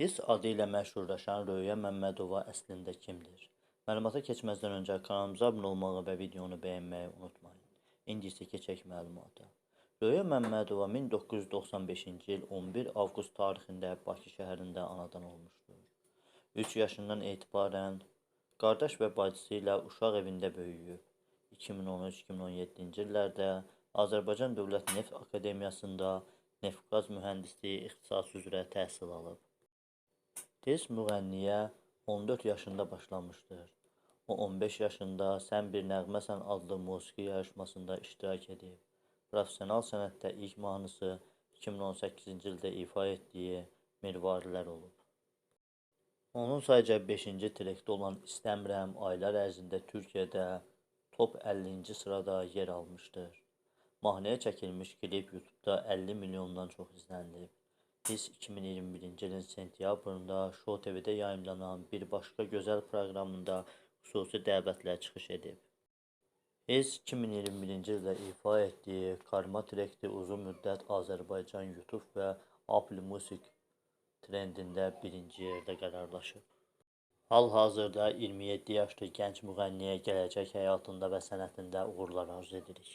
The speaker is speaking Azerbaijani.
His adı ilə məşhurlaşan Röya Məmmədova əslində kimdir? Məlumata keçməzdən öncə kanalımıza abunə olmağı və videonu bəyənməyi unutmayın. İndi isə keçək məlumata. Röya Məmmədova 1995-ci il 11 avqust tarixində Bakı şəhərində anadan olmuşdur. 3 yaşından etibarən qardaş və bacısı ilə uşaq evində böyüyüb. 2013-2017-ci illərdə Azərbaycan Dövlət Neft Akademiyasında neft-qaz mühəndisliyi ixtisası üzrə təhsil alıb. Tez müğənniyə 14 yaşında başlamışdır. O 15 yaşında Sən bir nəğməsən adlı musiqi yarışmasında iştirak edib. Professional sənətdə ilk mahnısı 2018-ci ildə ifa etdiyi Mirvarilər olub. Onun sayca 5-ci trekdə olan İstəmirəm aylar ərzində Türkiyədə top 50-ci sırada yer almışdır. Mahnıya çəkilmiş klip YouTube-da 50 milyondan çox izlənilib. Biz 2021-ci ilin sentyabrında Show TV-də yayımlanan bir başqa gözəl proqramında xüsusi dəvətlə çıxış edib. Biz 2021-ci ildə ifa etdiyi Karma trekli uzun müddət Azərbaycan YouTube və Apple Music trendində birinci yerdə qərarlaşıb. Hal-hazırda 27 yaşlı gənc müğənniyə gələcək həyatında və sənətində uğurlar arzu edirik.